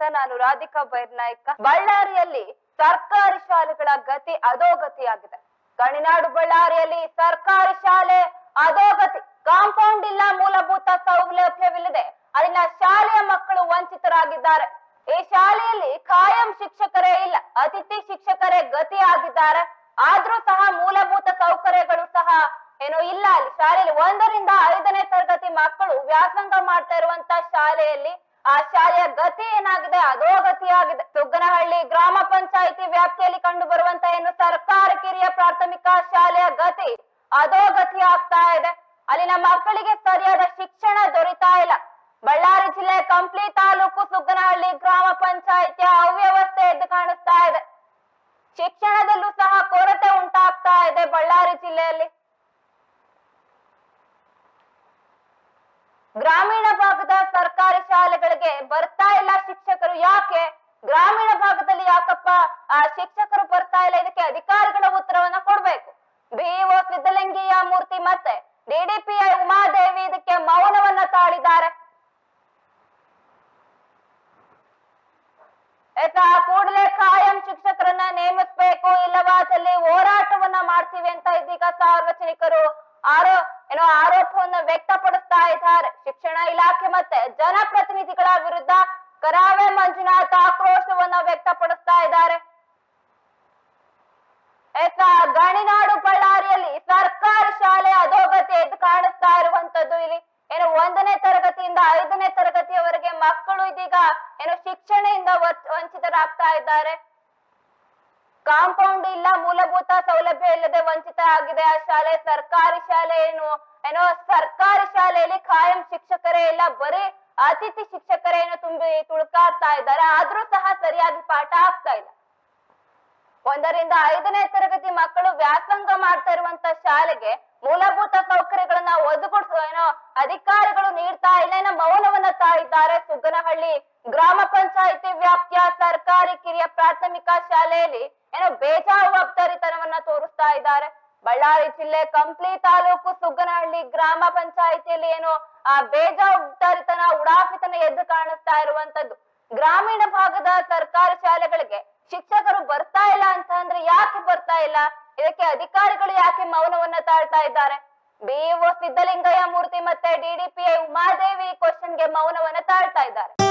ನಾನು ರಾಧಿಕಾ ಬೈರ್ನಾಯ್ಕ ಬಳ್ಳಾರಿಯಲ್ಲಿ ಸರ್ಕಾರಿ ಶಾಲೆಗಳ ಗತಿ ಅಧೋಗತಿಯಾಗಿದೆ. ಗಣಿನಾಡು ಬಳ್ಳಾರಿಯಲ್ಲಿ ಸರ್ಕಾರಿ ಶಾಲೆ ಅಧೋಗತಿ. ಕಾಂಪೌಂಡ್ ಇಲ್ಲ, ಮೂಲಭೂತ ಸೌಲಭ್ಯವಿಲ್ಲದೆ ಅಲ್ಲಿನ ಶಾಲೆಯ ಮಕ್ಕಳು ವಂಚಿತರಾಗಿದ್ದಾರೆ. ಈ ಶಾಲೆಯಲ್ಲಿ ಕಾಯಂ ಶಿಕ್ಷಕರೇ ಇಲ್ಲ, ಅತಿಥಿ ಶಿಕ್ಷಕರೇ ಗತಿಯಾಗಿದ್ದಾರೆ. ಆದ್ರೂ ಸಹ ಮೂಲಭೂತ ಸೌಕರ್ಯಗಳು ಸಹ ಏನೋ ಇಲ್ಲ. ಅಲ್ಲಿ ಶಾಲೆಯಲ್ಲಿ ಒಂದರಿಂದ ಐದನೇ ತರಗತಿ ಮಕ್ಕಳು ವ್ಯಾಸಂಗ ಮಾಡ್ತಾ ಇರುವಂತ ಶಾಲೆಯಲ್ಲಿ ಆ ಶಾಲೆಯ ಗತಿ ಏನಾಗಿದೆ? ಅಧೋಗತಿಯಾಗಿದೆ ಸುಗ್ಗನಹಳ್ಳಿ ಗ್ರಾಮ ಪಂಚಾಯಿತಿ ವ್ಯಾಪ್ತಿಯಲ್ಲಿ ಕಂಡು ಬರುವಂತ ಏನು ಸರ್ಕಾರಿ ಕಿರಿಯ ಪ್ರಾಥಮಿಕ ಶಾಲೆಯ ಗತಿ? ಅಧೋಗತಿ ಆಗ್ತಾ ಇದೆ. ಅಲ್ಲಿನ ಮಕ್ಕಳಿಗೆ ಸರಿಯಾದ ಶಿಕ್ಷಣ ದೊರೀತಾ ಇಲ್ಲ. ಬಳ್ಳಾರಿ ಜಿಲ್ಲೆ ಕಂಪ್ಲಿ ತಾಲೂಕು ಸುಗ್ಗನಹಳ್ಳಿ ಗ್ರಾಮ ಪಂಚಾಯಿತಿಯ ಅವ್ಯವಸ್ಥೆ ಎದ್ದು ಕಾಣಿಸ್ತಾ ಇದೆ. ಶಿಕ್ಷಣದಲ್ಲೂ ಸಹ ಕೊರತೆ ಉಂಟಾಗ್ತಾ ಇದೆ ಬಳ್ಳಾರಿ ಜಿಲ್ಲೆಯಲ್ಲಿ. ಗ್ರಾಮೀಣ ಭಾಗದ ಸರ್ಕಾರಿ ಶಾಲೆಗಳಿಗೆ ಬರ್ತಾ ಇಲ್ಲ ಶಿಕ್ಷಕರು ಯಾಕೆ? ಗ್ರಾಮೀಣ ಭಾಗದಲ್ಲಿ ಯಾಕಪ್ಪ, ಆ ಶಿಕ್ಷಕರು ಬರ್ತಾ ಇಲ್ಲ? ಇದಕ್ಕೆ ಅಧಿಕಾರಿಗಳ ಉತ್ತರವನ್ನ ಕೊಡ್ಬೇಕು. ಬಿಇಒ ಸಿದ್ದಲಿಂಗಿಯ ಮೂರ್ತಿ ಮತ್ತೆ ಡಿಡಿಪಿಐ ಉಮಾದೇವಿ ಇದಕ್ಕೆ ಮೌನವನ್ನ ತಾಳಿದ್ದಾರೆ. ಆಯ್ತಾ ಕೂಡಲೇ ಕಾಯಂ ಶಿಕ್ಷಕರನ್ನ ನೇಮಿಸ್ಬೇಕು, ಇಲ್ಲವಾದಲ್ಲಿ ಹೋರಾಟವನ್ನ ಮಾಡ್ತೀವಿ ಅಂತ ಇದೀಗ ಸಾರ್ವಜನಿಕರು. ಆರೋ ಏನೋ ಆರೋಪವನ್ನ ವ್ಯಕ್ತಪಡಿಸ್ತಾ ಇದ್ದಾರೆ. ಶಿಕ್ಷಣ ಇಲಾಖೆ ಮತ್ತೆ ಜನಪ್ರತಿನಿಧಿಗಳ ವಿರುದ್ಧ ಕರಾವೆ ಮಂಜುನಾಥ್ ಆಕ್ರೋಶವನ್ನ ವ್ಯಕ್ತಪಡಿಸ್ತಾ ಇದ್ದಾರೆ. ಗಣಿನಾಡು ಬಳ್ಳಾರಿಯಲ್ಲಿ ಸರ್ಕಾರಿ ಶಾಲೆ ಅಧೋಗತಿ ಎದ್ದು ಕಾಣಿಸ್ತಾ ಇರುವಂತದ್ದು ಇಲ್ಲಿ. ಏನು ಒಂದನೇ ತರಗತಿಯಿಂದ ಐದನೇ ತರಗತಿಯವರೆಗೆ ಮಕ್ಕಳು ಇದೀಗ ಏನು ಶಿಕ್ಷಣದಿಂದ ವಂಚಿತರಾಗ್ತಾ ಇದ್ದಾರೆ. ಕಾಂಪೌಂಡ್ ಇಲ್ಲ, ಮೂಲಭೂತ ಸೌಲಭ್ಯ ಇಲ್ಲದೆ ವಂಚಿತ ಆಗಿದೆ. ಆ ಶಾಲೆ ಸರ್ಕಾರಿ ಶಾಲೆ ಏನು? ಏನೋ ಸರ್ಕಾರಿ ಶಾಲೆಯಲ್ಲಿ ಕಾಯಂ ಶಿಕ್ಷಕರೇ ಇಲ್ಲ, ಬರೀ ಅತಿಥಿ ಶಿಕ್ಷಕರೇ ತುಂಬಿ ತುಳುಕಾಡ್ತಾ ಇದ್ದಾರೆ. ಆದ್ರೂ ಸಹ ಸರಿಯಾಗಿ ಪಾಠ ಆಗ್ತಾ ಇಲ್ಲ. ಒಂದರಿಂದ ಐದನೇ ತರಗತಿ ಮಕ್ಕಳು ವ್ಯಾಸಂಗ ಮಾಡ್ತಾ ಇರುವಂತ ಶಾಲೆಗೆ ಮೂಲಭೂತ ಸೌಕರ್ಯಗಳನ್ನ ಒದಗಿಸ ಏನೋ ಅಧಿಕಾರಿಗಳು ನೀಡ್ತಾ ಇಲ್ಲ ಮೌನವನ್ನ ತಾಳಿದ್ದಾರೆ ಸುಗ್ಗನಹಳ್ಳಿ ಗ್ರಾಮ ಪಂಚಾಯಿತಿ ವ್ಯಾಪ್ತಿಯ ಸರ್ಕಾರಿ ಕಿರಿಯ ಪ್ರಾಥಮಿಕ ಶಾಲೆಯಲ್ಲಿ ಬೇಜವಾಬ್ದಾರಿತನವನ್ನ ತೋರಿಸ್ತಾ ಇದ್ದಾರೆ. ಬಳ್ಳಾರಿ ಜಿಲ್ಲೆ ಕಂಪ್ಲಿ ತಾಲೂಕು ಸುಗ್ಗನಹಳ್ಳಿ ಗ್ರಾಮ ಪಂಚಾಯಿತಿಯಲ್ಲಿ ಏನು ಆ ಬೇಜವಾಬ್ದಾರಿತನ, ಉಡಾಫಿತನ ಎದ್ದು ಕಾಣಿಸ್ತಾ ಇರುವಂತದ್ದು. ಗ್ರಾಮೀಣ ಭಾಗದ ಸರ್ಕಾರಿ ಶಾಲೆಗಳಿಗೆ ಶಿಕ್ಷಕರು ಬರ್ತಾ ಇಲ್ಲ ಅಂತ ಅಂದ್ರೆ ಯಾಕೆ ಬರ್ತಾ ಇಲ್ಲ? ಇದಕ್ಕೆ ಅಧಿಕಾರಿಗಳು ಯಾಕೆ ಮೌನವನ್ನ ತಾಳ್ತಾ ಇದ್ದಾರೆ? ಬಿಇಒ ಸಿದ್ದಲಿಂಗಯ್ಯ ಮೂರ್ತಿ ಮತ್ತೆ ಡಿಡಿಪಿಐ ಉಮಾದೇವಿ ಕ್ವಶನ್ಗೆ ಮೌನವನ್ನ ತಾಳ್ತಾ ಇದ್ದಾರೆ.